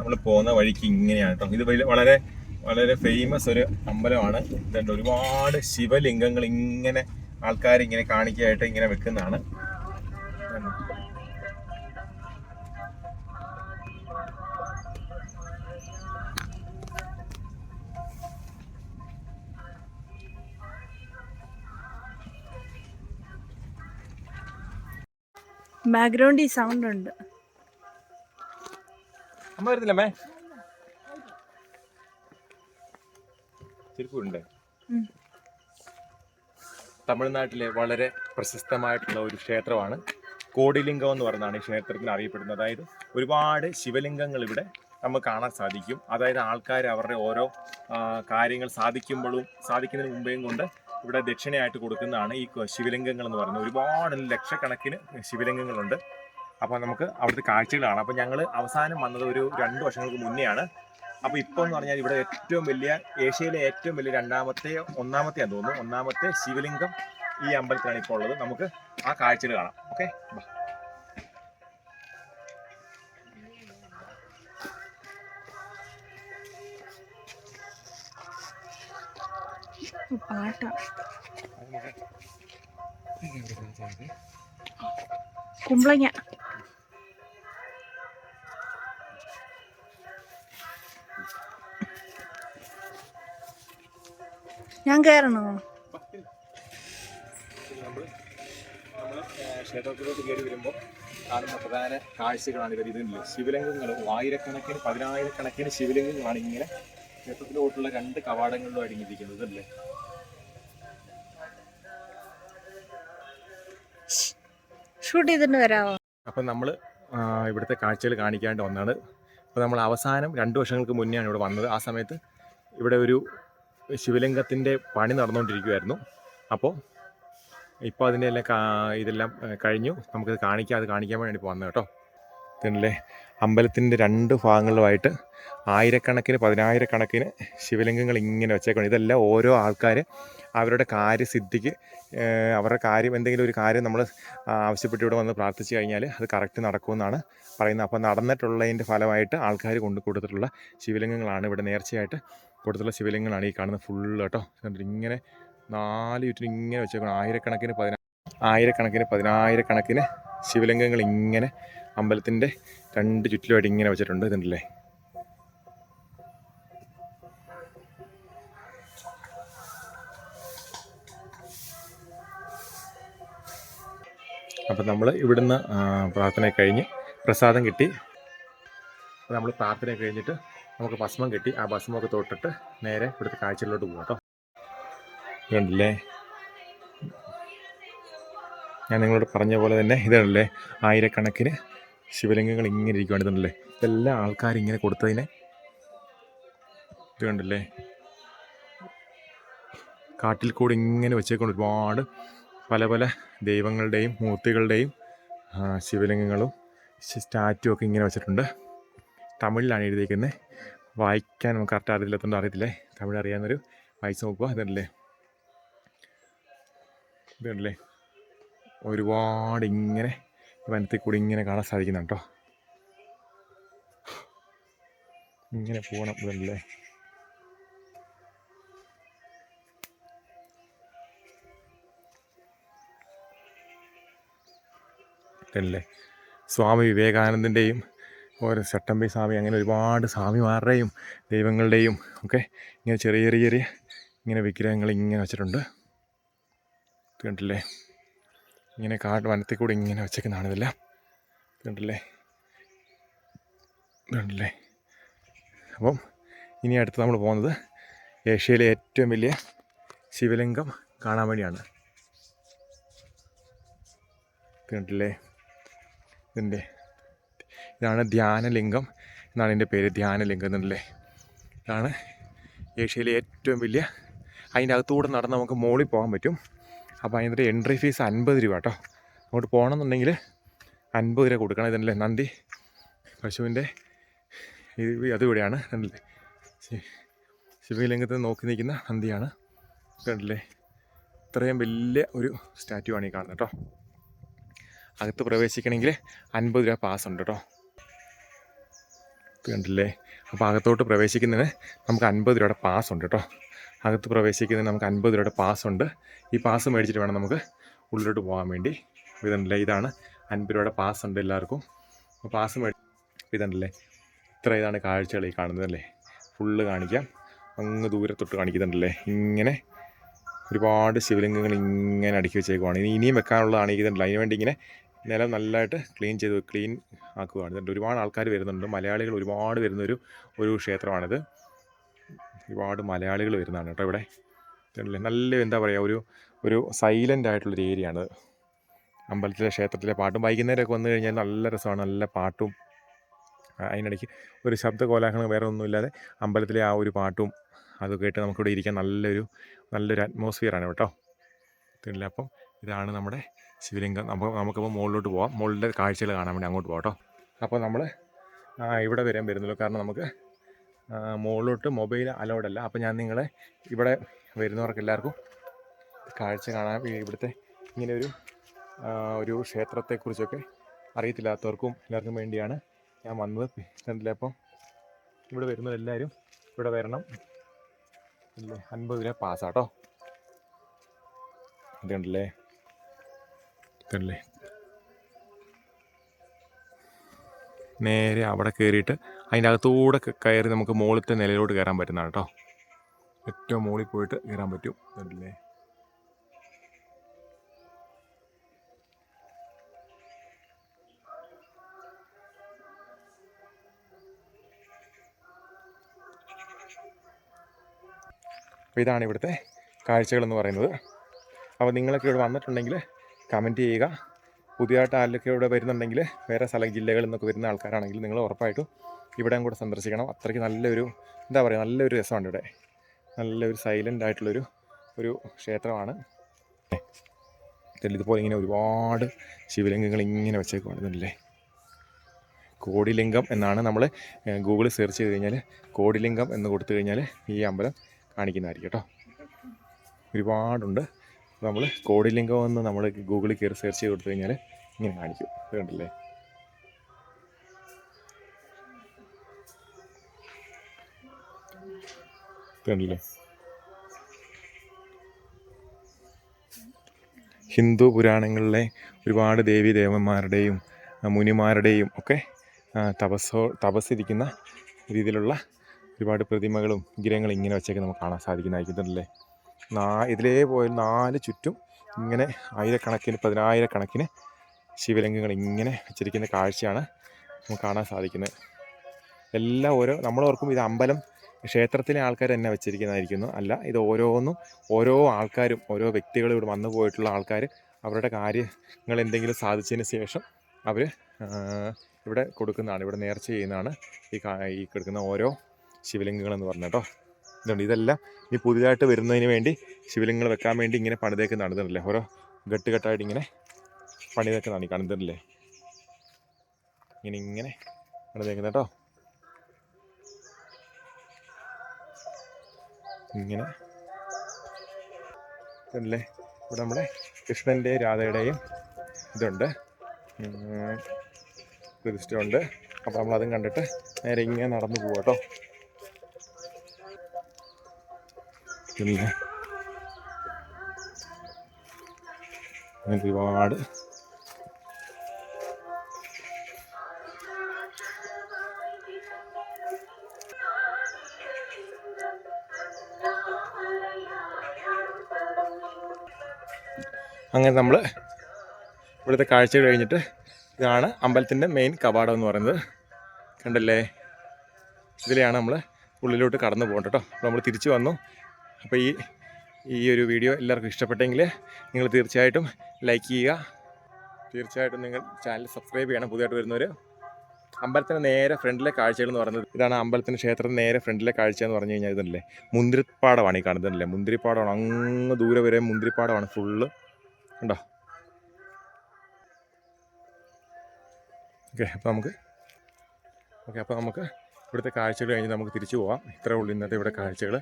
നമ്മൾ പോകുന്ന വഴിക്ക് ഇങ്ങനെയാണ് കേട്ടോ ഇത് വളരെ വളരെ ഫേമസ് ഒരു അമ്പലമാണ്. ഇതുണ്ട് ഒരുപാട് ശിവലിംഗങ്ങൾ ഇങ്ങനെ ആൾക്കാർ ഇങ്ങനെ കാണിക്കായിട്ട് ഇങ്ങനെ വെക്കുന്നതാണ്. ബാക്ക്ഗ്രൗണ്ട് ഈ സൗണ്ട് ഉണ്ട്. അമ്മ വരുന്നില്ല അമ്മേ. ഉം. തമിഴ്നാട്ടിലെ വളരെ പ്രശസ്തമായിട്ടുള്ള ഒരു ക്ഷേത്രമാണ് കോടിലിംഗം എന്ന് പറയുന്നതാണ് ഈ ക്ഷേത്രത്തിന് അറിയപ്പെടുന്നത്. അതായത് ഒരുപാട് ശിവലിംഗങ്ങൾ ഇവിടെ നമുക്ക് കാണാൻ സാധിക്കും. അതായത് ആൾക്കാർ അവരുടെ ഓരോ കാര്യങ്ങൾ സാധിക്കുമ്പോഴും സാധിക്കുന്നതിന് മുമ്പേയും കൊണ്ട് ഇവിടെ ദക്ഷിണയായിട്ട് കൊടുക്കുന്നതാണ് ഈ ശിവലിംഗങ്ങൾ എന്ന് പറയുന്നത്. ഒരുപാട് ലക്ഷക്കണക്കിന് ശിവലിംഗങ്ങളുണ്ട്. അപ്പോൾ നമുക്ക് അവിടുത്തെ കാഴ്ചകളാണ് അപ്പോൾ ഞങ്ങൾ അവസാനം വന്നത് ഒരു രണ്ട് വർഷങ്ങൾക്ക് മുന്നെയാണ്. അപ്പോൾ ഇപ്പോൾ എന്ന് പറഞ്ഞാൽ ഇവിടെ ഏറ്റവും വലിയ ഏഷ്യയിലെ ഏറ്റവും വലിയ രണ്ടാമത്തെ ഒന്നാമത്തെ തോന്നുന്നു. ഒന്നാമത്തെ ശിവലിംഗം ഈ അമ്പലത്തിലാണ് ഇപ്പോൾ ഉള്ളത്. നമുക്ക് ആ കാഴ്ചകൾ കാണാം. ഓക്കെ? പാട്ടാ. കുമ്പളങ്ങ. ഞാൻ കയറണോ ക്ഷേത്രത്തിലോട്ട് കയറി വരുമ്പോൾ കാണുന്ന പ്രധാന കാഴ്ചകളാണ് ഇവർ ഇതില്ല ശിവലിംഗങ്ങൾ ആയിരക്കണക്കിന് പതിനായിരക്കണക്കിന് ശിവലിംഗങ്ങളാണ് ഇങ്ങനെ ക്ഷേത്രത്തിലോട്ടുള്ള രണ്ട് കവാടങ്ങളിലും അടങ്ങിയിരിക്കുന്നത് അല്ലേ? ഷൂട്ട് ചെയ്തിട്ട് അപ്പം നമ്മൾ ഇവിടുത്തെ കാഴ്ചകൾ കാണിക്കാണ്ട് വന്നാണ്. അപ്പോൾ നമ്മൾ അവസാനം രണ്ട് വർഷങ്ങൾക്ക് മുന്നെയാണ് ഇവിടെ വന്നത്. ആ സമയത്ത് ഇവിടെ ഒരു ശിവലിംഗത്തിന്റെ പണി നടന്നുകൊണ്ടിരിക്കുമായിരുന്നു അപ്പോൾ ഇപ്പോൾ അതിന്റെ എല്ലാം ഇതെല്ലാം കഴിഞ്ഞു. നമുക്കത് കാണിക്കാം അത് കാണിക്കാൻ വേണ്ടി വന്നത് കേട്ടോ. പിന്നെ അമ്പലത്തിന്റെ രണ്ട് ഭാഗങ്ങളിലുമായിട്ട് ആയിരക്കണക്കിന് പതിനായിരക്കണക്കിന് ശിവലിംഗങ്ങൾ ഇങ്ങനെ വെച്ചേക്കണം ഇതെല്ലാം ഓരോ ആൾക്കാർ അവരുടെ കാര്യസിദ്ധിക്ക് അവരുടെ കാര്യം എന്തെങ്കിലും ഒരു കാര്യം നമ്മൾ ആവശ്യപ്പെട്ട് ഇവിടെ വന്ന് പ്രാർത്ഥിച്ചു കഴിഞ്ഞാൽ അത് കറക്റ്റ് നടക്കുമെന്നാണ് പറയുന്നത്. അപ്പോൾ നടന്നിട്ടുള്ളതിന്റെ ഫലമായിട്ട് ആൾക്കാർ കൊണ്ടു കൊടുത്തിട്ടുള്ള ശിവലിംഗങ്ങളാണ് ഇവിടെ നേർച്ചയായിട്ട് കൊടുത്തിട്ടുള്ള ശിവലിംഗങ്ങളാണ് ഈ കാണുന്നത് ഫുള്ള് കേട്ടോ. ഇങ്ങനെ നാല് ചുറ്റും ഇങ്ങനെ വെച്ചേക്കണം ആയിരക്കണക്കിന് പതിനാ ആയിരക്കണക്കിന് പതിനായിരക്കണക്കിന് ശിവലിംഗങ്ങൾ ഇങ്ങനെ അമ്പലത്തിന്റെ രണ്ട് ചുറ്റിലുമായിട്ട് ഇങ്ങനെ വെച്ചിട്ടുണ്ട് ഇതുണ്ടല്ലേ അപ്പം നമ്മൾ ഇവിടുന്ന് പ്രാർത്ഥന കഴിഞ്ഞ് പ്രസാദം കിട്ടി. നമ്മൾ പ്രാർത്ഥന കഴിഞ്ഞിട്ട് നമുക്ക് ഭസ്മം കിട്ടി ആ ഭസ്മമൊക്കെ തൊട്ടിട്ട് നേരെ ഇവിടുത്തെ കാഴ്ചകളിലോട്ട് പോകും കേട്ടോ. ഇതുണ്ടല്ലേ? ഞാൻ നിങ്ങളോട് പറഞ്ഞ പോലെ തന്നെ ഇതാണല്ലേ ആയിരക്കണക്കിന് ശിവലിംഗങ്ങൾ ഇങ്ങനെ ഇരിക്കുകയാണ് ഇതുണ്ടല്ലേ? ഇതെല്ലാം ആൾക്കാർ ഇങ്ങനെ കൊടുത്തതിനെ ഇത് കാട്ടിൽ കൂടി ഇങ്ങനെ വെച്ചേക്കൊണ്ട് ഒരുപാട് പല പല ദൈവങ്ങളുടെയും മൂർത്തികളുടെയും ശിവലിംഗങ്ങളും സ്റ്റാറ്റും ഒക്കെ ഇങ്ങനെ വെച്ചിട്ടുണ്ട്. തമിഴിലാണ് എഴുതിയിരിക്കുന്നത് വായിക്കാൻ നമുക്ക് കറക്റ്റ് അറിയില്ലാത്തതുകൊണ്ട് അറിയത്തില്ലേ. തമിഴ് അറിയാവുന്നൊരു വായിച്ച് നോക്കുക. ഇതല്ലേ ഇതല്ലേ ഒരുപാട് ഇങ്ങനെ വനത്തിൽ കൂടി ഇങ്ങനെ കാണാൻ സാധിക്കുന്നുണ്ട് ഇങ്ങനെ പോകണം ഇതല്ലേ ഇതല്ലേ സ്വാമി വിവേകാനന്ദന്റെയും ഓരോ ചട്ടമ്പി സ്വാമി അങ്ങനെ ഒരുപാട് സ്വാമിമാരുടെയും ദൈവങ്ങളുടെയും ഒക്കെ ഇങ്ങനെ ചെറിയ ചെറിയ ചെറിയ ഇങ്ങനെ വിഗ്രഹങ്ങൾ ഇങ്ങനെ വെച്ചിട്ടുണ്ട്. കണ്ടില്ലേ? ഇങ്ങനെ കാട് വനത്തിൽ കൂടി ഇങ്ങനെ വെച്ചേക്കുന്നതാണ് ഇതെല്ലാം. കണ്ടില്ലേ? കണ്ടില്ലേ? അപ്പം ഇനി അടുത്ത് നമ്മൾ പോകുന്നത് ഏഷ്യയിലെ ഏറ്റവും വലിയ ശിവലിംഗം കാണാൻ വേണ്ടിയാണ്. കണ്ടില്ലേ? ഇതിന്റെ ഇതാണ് ധ്യാനലിംഗം എന്നാണ് എന്റെ പേര് ധ്യാനലിംഗം എന്നല്ലേ ഇതാണ് ഏഷ്യയിലെ ഏറ്റവും വലിയ അതിന്റെ അകത്തൂടെ നടന്ന് നമുക്ക് മോളിൽ പോകാൻ പറ്റും. അപ്പോൾ അതിന്റെ എൻട്രി ഫീസ് അൻപത് രൂപ കേട്ടോ. അങ്ങോട്ട് പോകണമെന്നുണ്ടെങ്കിൽ അൻപത് രൂപ കൊടുക്കണം ഇതല്ലേ നന്ദി. പശുവിന്റെ ഇത് അത് ഇവിടെയാണ് കണ്ടില്ലേ ശിവലിംഗത്തിൽ നോക്കി നിൽക്കുന്ന നന്ദിയാണ്. കണ്ടില്ലേ ഇത്രയും വലിയ ഒരു സ്റ്റാറ്റു ആണ് ഈ കാണുന്നത് കേട്ടോ. അകത്ത് പ്രവേശിക്കണമെങ്കിൽ അൻപത് രൂപ പാസ് ഉണ്ട് കേട്ടോ. കണ്ടില്ലേ? അപ്പോൾ അകത്തോട്ട് പ്രവേശിക്കുന്നതിന് നമുക്ക് അൻപത് രൂപയുടെ പാസ് ഉണ്ട് കേട്ടോ. അകത്ത് പ്രവേശിക്കുന്നതിന് നമുക്ക് അൻപത് രൂപയുടെ പാസ് ഉണ്ട്. ഈ പാസ് മേടിച്ചിട്ട് വേണം നമുക്ക് ഉള്ളിലോട്ട് പോകാൻ വേണ്ടി. ഇതുണ്ടല്ലേ? ഇതാണ് അൻപത് രൂപയുടെ പാസ് ഉണ്ട് എല്ലാവർക്കും. പാസ് മേടി ഇതുണ്ടല്ലേ? ഇത്ര ഇതാണ് കാഴ്ചകൾ ഈ കാണുന്നത് അല്ലേ? ഫുള്ള് കാണിക്കാം. അങ്ങ് ദൂരെ തൊട്ട് കാണിക്കുന്നുണ്ടല്ലേ? ഇങ്ങനെ ഒരുപാട് ശിവലിംഗങ്ങൾ ഇങ്ങനെ അടുക്കി വെച്ചേക്കുവാണ്. ഇനി ഇനിയും വെക്കാനുള്ളതാണ് ഇതുണ്ടല്ലോ? അതിന് വേണ്ടി ഇങ്ങനെ നിലം നല്ലതായിട്ട് ക്ലീൻ ചെയ്ത് ക്ലീൻ ആക്കുകയാണ്. ഇതുണ്ട് ഒരുപാട് ആൾക്കാർ വരുന്നുണ്ട്. മലയാളികൾ ഒരുപാട് വരുന്നൊരു ഒരു ക്ഷേത്രമാണിത്. ഒരുപാട് മലയാളികൾ വരുന്നതാണ് കേട്ടോ ഇവിടെ. ഇതുണ്ടല്ലേ നല്ല എന്താ പറയുക ഒരു ഒരു സൈലന്റ് ആയിട്ടുള്ളൊരു ഏരിയ ആണ്. അമ്പലത്തിലെ ക്ഷേത്രത്തിലെ പാട്ടും വൈകുന്നേരമൊക്കെ വന്നു കഴിഞ്ഞാൽ നല്ല രസമാണ്. നല്ല പാട്ടും അതിനിടയ്ക്ക് ഒരു ശബ്ദ കോലാഹലം വേറെ ഒന്നുമില്ലാതെ അമ്പലത്തിലെ ആ ഒരു പാട്ടും അത് കേട്ട് നമുക്കിവിടെ ഇരിക്കാൻ നല്ലൊരു നല്ലൊരു അറ്റ്മോസ്ഫിയറാണ് കേട്ടോ. ഇതുണ്ടല്ലേ അപ്പം ഇതാണ് നമ്മുടെ ശിവലിംഗം നമുക്ക് നമുക്കിപ്പോൾ മുകളിലോട്ട് പോവാം. മുകളിലെ കാഴ്ചകൾ കാണാൻ വേണ്ടി അങ്ങോട്ട് പോകാം കേട്ടോ അപ്പോൾ നമ്മൾ ഇവിടെ വരാൻ വരുന്നുള്ളൂ. കാരണം നമുക്ക് മുകളിലോട്ട് മൊബൈൽ അലൗഡ് അല്ല. അപ്പോൾ ഞാൻ നിങ്ങളെ ഇവിടെ വരുന്നവർക്ക് എല്ലാവർക്കും കാഴ്ച കാണാൻ ഇവിടുത്തെ ഇങ്ങനെ ഒരു ഒരു ക്ഷേത്രത്തെക്കുറിച്ചൊക്കെ അറിയത്തില്ലാത്തവർക്കും എല്ലാവർക്കും വേണ്ടിയാണ് ഞാൻ വന്നത്. കണ്ടില്ലേ അപ്പം ഇവിടെ വരുന്നത് എല്ലാവരും ഇവിടെ വരണം. അൻപത് രൂപ പാസ്സാട്ടോ ഇതുണ്ടല്ലേ? ഇതല്ലേ? നേരെ അവിടെ കയറിയിട്ട് അതിന്റെ അകത്തൂടെ കയറി നമുക്ക് മുകളിലത്തെ നിലയിലോട്ട് കയറാൻ പറ്റുന്നതാണ് കേട്ടോ. ഏറ്റവും മുകളിൽ പോയിട്ട് കയറാൻ പറ്റും. അല്ലേ അപ്പോൾ ഇതാണ് ഇവിടുത്തെ കാഴ്ചകളെന്ന് പറയുന്നത്. അപ്പോൾ നിങ്ങളൊക്കെ ഇവിടെ വന്നിട്ടുണ്ടെങ്കിൽ കമന്റ് ചെയ്യുക. പുതിയതായിട്ട് ആരിലൊക്കെ ഇവിടെ വരുന്നുണ്ടെങ്കിൽ വേറെ സ്ഥല ജില്ലകളിൽ നിന്നൊക്കെ വരുന്ന ആൾക്കാരാണെങ്കിൽ നിങ്ങൾ ഉറപ്പായിട്ടും ഇവിടെയും കൂടെ സന്ദർശിക്കണം. അത്രയ്ക്ക് നല്ലൊരു എന്താ പറയുക നല്ലൊരു രസമാണ് ഇവിടെ. നല്ലൊരു സൈലന്റ് ആയിട്ടുള്ളൊരു ഒരു ക്ഷേത്രമാണ്. ഇതുപോലെ ഇങ്ങനെ ഒരുപാട് ശിവലിംഗങ്ങൾ ഇങ്ങനെ വെച്ചേക്കുവാണെന്നല്ലേ കോടിലിംഗം എന്നാണ് നമ്മൾ ഗൂഗിളിൽ സെർച്ച് ചെയ്ത് കഴിഞ്ഞാൽ കോടിലിംഗം എന്ന് കൊടുത്തു കഴിഞ്ഞാൽ ഈ അമ്പലം കാണിക്കുന്നതായിരിക്കും കേട്ടോ. ഒരുപാടുണ്ട്. നമ്മൾ കോടിലിംഗം എന്ന് നമ്മൾ ഗൂഗിളിൽ കയറി സെർച്ച് ചെയ്ത് കൊടുത്തു കഴിഞ്ഞാൽ ഇങ്ങനെ കാണിക്കും. കണ്ടില്ലേ? കണ്ടില്ലേ? ഹിന്ദു പുരാണങ്ങളിലെ ഒരുപാട് ദേവി ദേവന്മാരുടെയും മുനിമാരുടെയും ഒക്കെ തപസ്സോ തപസ്സിരിക്കുന്ന രീതിയിലുള്ള ഒരുപാട് പ്രതിമകളും വിഗ്രഹങ്ങളും ഇങ്ങനെ വെച്ചൊക്കെ നമുക്ക് കാണാൻ സാധിക്കുന്നതായിരിക്കുന്നുണ്ടല്ലേ നാ ഇതിലേ പോയ നാല് ചുറ്റും ഇങ്ങനെ ആയിരക്കണക്കിന് പതിനായിരക്കണക്കിന് ശിവലിംഗങ്ങൾ ഇങ്ങനെ വെച്ചിരിക്കുന്ന കാഴ്ചയാണ് നമുക്ക് കാണാൻ സാധിക്കുന്നത്. എല്ലാം ഓരോ നമ്മളോർക്കും ഇത് അമ്പലം ക്ഷേത്രത്തിലെ ആൾക്കാർ തന്നെ വെച്ചിരിക്കുന്നതായിരിക്കുന്നു. അല്ല ഇത് ഓരോന്നും ഓരോ ആൾക്കാരും ഓരോ വ്യക്തികളും ഇവിടെ വന്നു പോയിട്ടുള്ള ആൾക്കാർ അവരുടെ കാര്യങ്ങൾ എന്തെങ്കിലും സാധിച്ചതിന് ശേഷം അവർ ഇവിടെ കൊടുക്കുന്നതാണ് ഇവിടെ നേർച്ച ചെയ്യുന്നതാണ് ഈ ഈ കൊടുക്കുന്ന ഓരോ ശിവലിംഗങ്ങളെന്ന് പറഞ്ഞു കേട്ടോ. ഇതുണ്ട്. ഇതെല്ലാം ഈ പുതിയതായിട്ട് വരുന്നതിന് വേണ്ടി ശിവലിംഗങ്ങൾ വെക്കാൻ വേണ്ടി ഇങ്ങനെ പണിതേക്ക് നടന്നിട്ടില്ലേ ഓരോ ഘട്ടുഘട്ടായിട്ട് ഇങ്ങനെ പണിതേക്കുന്നതാണ് ഈ കാണുന്നില്ലേ ഇങ്ങനെ ഇങ്ങനെ പണിതേക്കുന്നത് കേട്ടോ ഇങ്ങനെ. ഇതല്ലേ ഇവിടെ നമ്മുടെ കൃഷ്ണന്റെയും രാധയുടെയും ഇതുണ്ട്. പ്രതിഷ്ഠയുണ്ട് അപ്പോൾ നമ്മളതും കണ്ടിട്ട് നേരെ ഇങ്ങനെ നടന്നു പോവാട്ടോ അങ്ങനെ ഒരുപാട്. അങ്ങനെ നമ്മൾ ഇവിടുത്തെ കാഴ്ച കഴിഞ്ഞിട്ട് ഇതാണ് അമ്പലത്തിന്റെ മെയിൻ കവാടം എന്ന് പറയുന്നത്. കണ്ടല്ലേ? ഇതിലെയാണ് നമ്മൾ ഉള്ളിലോട്ട് കടന്നു പോകേണ്ടത് കേട്ടോ. നമ്മൾ തിരിച്ചു വന്നു. അപ്പോൾ ഈ ഈ ഒരു വീഡിയോ എല്ലാവർക്കും ഇഷ്ടപ്പെട്ടെങ്കിൽ നിങ്ങൾ തീർച്ചയായിട്ടും ലൈക്ക് ചെയ്യുക. തീർച്ചയായിട്ടും നിങ്ങൾ ചാനൽ സബ്സ്ക്രൈബ് ചെയ്യണം പുതിയതായിട്ട് വരുന്നവർ അമ്പലത്തിന്റെ നേരെ ഫ്രണ്ടിലെ കാഴ്ചകൾ എന്ന് പറയുന്നത് ഇതാണ് അമ്പലത്തിന്റെ ക്ഷേത്രത്തിന് നേരെ ഫ്രണ്ടിലെ കാഴ്ച എന്ന് പറഞ്ഞു കഴിഞ്ഞാൽ ഇതല്ലേ? മുന്തിരിപ്പാടമാണ് ഈ കാണുന്നതല്ലേ മുന്തിരിപ്പാടമാണ്. അങ്ങ് ദൂരെ വരെ മുന്തിരിപ്പാടമാണ് ഫുള്ള് ഉണ്ടോ ഓക്കെ അപ്പോൾ നമുക്ക് ഓക്കെ അപ്പോൾ നമുക്ക് ഇവിടുത്തെ കാഴ്ചകൾ കഴിഞ്ഞ് നമുക്ക് തിരിച്ചു പോവാം. ഇത്രേ ഉള്ളൂ ഇന്നത്തെ ഇവിടെ കാഴ്ചകൾ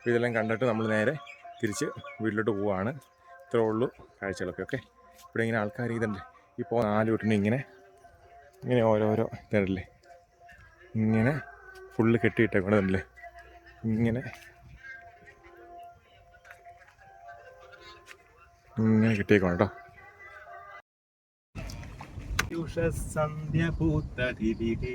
അപ്പോൾ ഇതെല്ലാം കണ്ടിട്ട് നമ്മൾ നേരെ തിരിച്ച് വീട്ടിലോട്ട് പോവുകയാണ് ഇത്രേ ഉള്ളൂ കാഴ്ചകളൊക്കെ ഓക്കെ? ഇവിടെ ഇങ്ങനെ ആൾക്കാർ ഇതുണ്ട്. ഇപ്പോൾ നാല് വീട്ടിന് ഇങ്ങനെ ഇങ്ങനെ ഓരോരോ ഇതല്ലേ ഇങ്ങനെ ഫുള്ള് കെട്ടിയിട്ടേക്കണതല്ലേ ഇങ്ങനെ ഇങ്ങനെ കിട്ടിയേക്കണം കേട്ടോ സന്ധ്യ പൂത്തതിരികേ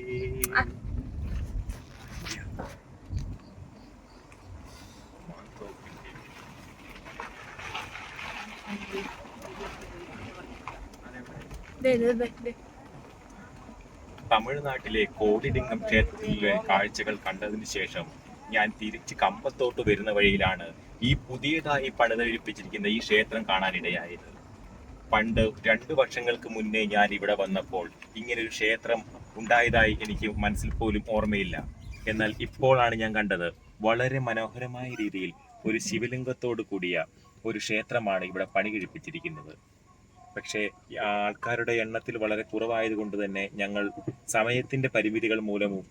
തമിഴ്നാട്ടിലെ കോടിലിംഗം ക്ഷേത്രത്തിലെ കാഴ്ചകൾ കണ്ടതിന് ശേഷം ഞാൻ തിരിച്ച് കമ്പത്തോട്ട് വരുന്ന വഴിയിലാണ് ഈ പുതിയതായി പണിതരിപ്പിച്ചിരിക്കുന്ന ഈ ക്ഷേത്രം കാണാനിടയായത്. പണ്ട് രണ്ടു വർഷങ്ങൾക്ക് മുന്നേ ഞാൻ ഇവിടെ വന്നപ്പോൾ ഇങ്ങനൊരു ക്ഷേത്രം ഉണ്ടായതായി എനിക്ക് മനസ്സിൽ പോലും ഓർമ്മയില്ല. എന്നാൽ ഇപ്പോഴാണ് ഞാൻ കണ്ടത്. വളരെ മനോഹരമായ രീതിയിൽ ഒരു ശിവലിംഗത്തോട് കൂടിയ ഒരു ക്ഷേത്രമാണ് ഇവിടെ പണി കഴിപ്പിച്ചിരിക്കുന്നത് പക്ഷേ ആൾക്കാരുടെ എണ്ണത്തിൽ വളരെ കുറവായതുകൊണ്ട് തന്നെ ഞങ്ങൾ സമയത്തിന്റെ പരിമിതികൾ മൂലവും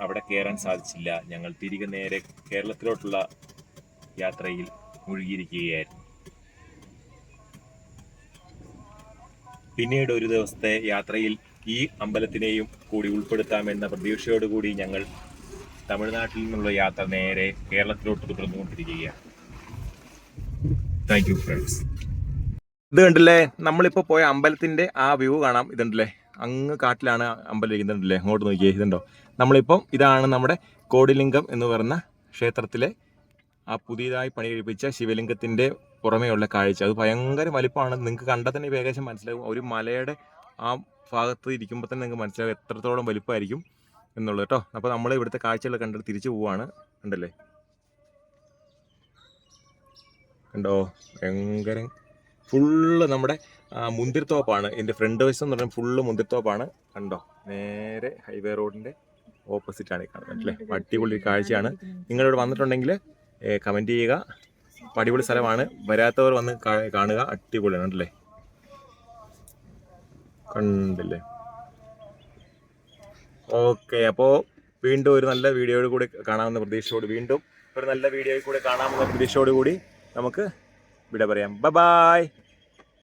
അവിടെ കയറാൻ സാധിച്ചില്ല. ഞങ്ങൾ തിരികെ നേരെ കേരളത്തിലോട്ടുള്ള യാത്രയിൽ മുഴുകിയിരിക്കുകയായിരുന്നു. പിന്നീട് ഒരു ദിവസത്തെ യാത്രയിൽ ഈ അമ്പലത്തിനെയും കൂടി ഉൾപ്പെടുത്താമെന്ന പ്രതീക്ഷയോടുകൂടി ഞങ്ങൾ തമിഴ്നാട്ടിൽ നിന്നുള്ള യാത്ര നേരെ കേരളത്തിലോട്ട് തുടർന്നുകൊണ്ടിരിക്കുകയാണ്. താങ്ക് യു ഫ്രണ്ട്സ് ഇത് കണ്ടില്ലേ നമ്മളിപ്പോൾ പോയ അമ്പലത്തിന്റെ ആ വ്യൂ കാണാം. ഇതുണ്ടല്ലേ? അങ്ങ് കാട്ടിലാണ് അമ്പലം ഇരിക്കുന്നുണ്ടല്ലേ? അങ്ങോട്ട് നോക്കിയേ ഇതുണ്ടോ? നമ്മളിപ്പം ഇതാണ് നമ്മുടെ കോടിലിംഗം എന്ന് പറയുന്ന ക്ഷേത്രത്തിലെ ആ പുതിയതായി പണി കഴിപ്പിച്ച ശിവലിംഗത്തിന്റെ പുറമേയുള്ള കാഴ്ച. അത് ഭയങ്കര വലിപ്പമാണ്. നിങ്ങൾക്ക് കണ്ടാൽ തന്നെ ഏകദേശം മനസ്സിലാകും ഒരു മലയുടെ ആ ഭാഗത്ത് ഇരിക്കുമ്പോൾ തന്നെ നിങ്ങൾക്ക് മനസ്സിലാകും എത്രത്തോളം വലിപ്പമായിരിക്കും എന്നുള്ളത് കേട്ടോ. അപ്പോൾ നമ്മൾ ഇവിടുത്തെ കാഴ്ചകൾ കണ്ടിട്ട് തിരിച്ചു പോവാണ്. ഉണ്ടല്ലേ കണ്ടോ? ഭയങ്കര ഫുള്ള് നമ്മുടെ മുന്തിരിത്തോപ്പാണ്. എന്റെ ഫ്രണ്ട് വശം എന്ന് പറഞ്ഞാൽ ഫുള്ള് മുന്തിരിത്തോപ്പാണ്. കണ്ടോ? നേരെ ഹൈവേ റോഡിന്റെ ഓപ്പോസിറ്റാണ് ഈ കാണുന്നത് അല്ലേ? അടിപൊളി കാഴ്ചയാണ്. നിങ്ങളിവിടെ വന്നിട്ടുണ്ടെങ്കിൽ കമന്റ് ചെയ്യുക. അടിപൊളി സ്ഥലമാണ്. വരാത്തവർ വന്ന് കാണുക. അടിപൊളിയാണ് അല്ലേ കണ്ടില്ലേ? ഓക്കെ അപ്പോൾ വീണ്ടും ഒരു നല്ല വീഡിയോയോട് കൂടി കാണാമെന്ന പ്രതീക്ഷയോട് വീണ്ടും ഒരു നല്ല വീഡിയോയിൽ കൂടി കാണാമെന്ന പ്രതീക്ഷയോട് കൂടി നമുക്ക് വിട പറയാം. ബ